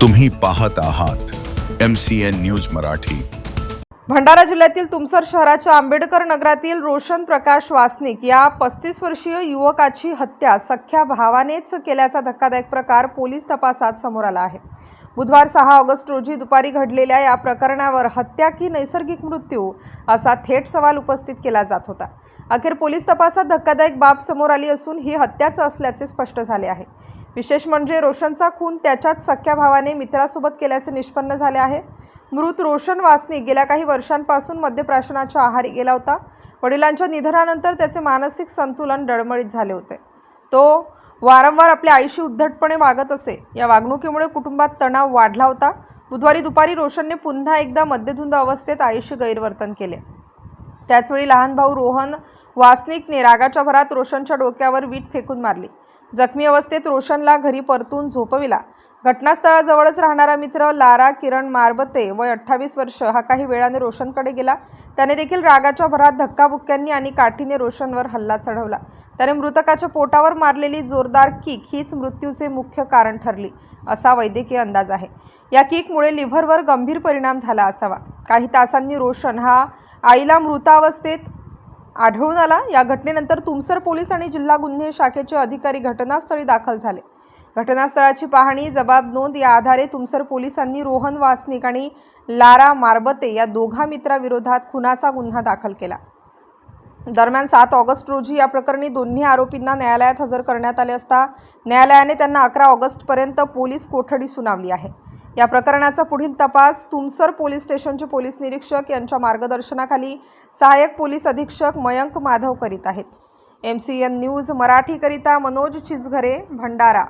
तुम्ही पाहत आहात M C N news Marathi. Bhandara जिल्ह्यातील तुमसर शहराच्या आंबेडकर नगरातील रोशन प्रकाश वासनिक या पस्तीस वर्षीय युवकाची हत्या सख्ख्या भावानेच केल्याचा धक्कादायक प्रकार पोलीस तपासात समोर आला आहे. बुधवार सहा ऑगस्ट रोजी दुपारी घडलेल्या या प्रकरणावर हत्या की नैसर्गिक मृत्यू असा थेट सवाल उपस्थित केला जात होता. अखेर पोलीस तपासात धक्कादायक बाब समोर आली असून ही हत्याच असल्याचे स्पष्ट झाले आहे. विशेष म्हणजे रोशनचा खून त्याच्याच सख्या भावाने मित्रासोबत केल्याचे निष्पन्न झाले आहे. मृत रोशन वासनी गेल्या काही वर्षांपासून मद्यप्राशनाच्या आहारी गेला होता. वडिलांच्या निधनानंतर त्याचे मानसिक संतुलन डळमळीत झाले होते. तो वारंवार आपल्या आईशी उद्धटपणे वागत असे. या वागणुकीमुळे कुटुंबात तणाव वाढला होता. बुधवारी दुपारी रोशनने पुन्हा एकदा मद्यधुंद अवस्थेत आईशी गैरवर्तन केले. त्याचवेळी लहान भाऊ रोहन वासनिकने रागाच्या भरात रोशनच्या डोक्यावर वीट फेकून मारली. जखमी अवस्थेत रोशनला घरी परतून झोपविला. घटनास्थळाजवळच राहणारा मित्र लारा किरण मारबते वय अठ्ठावीस वर्ष. हा काही वेळाने रोशनकडे गेला. त्याने देखील रागाच्या भरात धक्काबुक्क्यांनी आणि काठीने रोशनवर हल्ला चढवला. त्याने मृतकाच्या पोटावर मारलेली जोरदार किक हीच मृत्यूचे मुख्य कारण ठरली असा वैद्यकीय अंदाज आहे. या किकमुळे लिव्हरवर गंभीर परिणाम झाला असावा. काही तासांनी रोशन हा आईला मृतावस्थेत आढळून आला. या घटनेनंतर तुमसर पोलीस आणि जिल्हा गुन्हे शाखेचे अधिकारी घटनास्थळी दाखल झाले. घटनास्थळाची पाहणी जबाब नोंद या आधारे तुमसर पोलिसांनी रोहन वासनिक आणि लारा मारबते या दोघा मित्राविरोधात खुनाचा गुन्हा दाखल केला. दरम्यान सात ऑगस्ट रोजी या प्रकरणी दोन्ही आरोपींना न्यायालयात हजर करण्यात आले असता न्यायालयाने त्यांना अकरा ऑगस्टपर्यंत पोलीस कोठडी सुनावली आहे. या प्रकरणाचा पुढील तपास तुमसर पोलीस स्टेशनचे पोलीस निरीक्षक यांच्या मार्गदर्शनाखाली सहाय्यक पोलीस अधीक्षक मयंक माधव करीत आहेत. एम सी एन न्यूज मराठीकरिता मनोज चिचघरे भंडारा.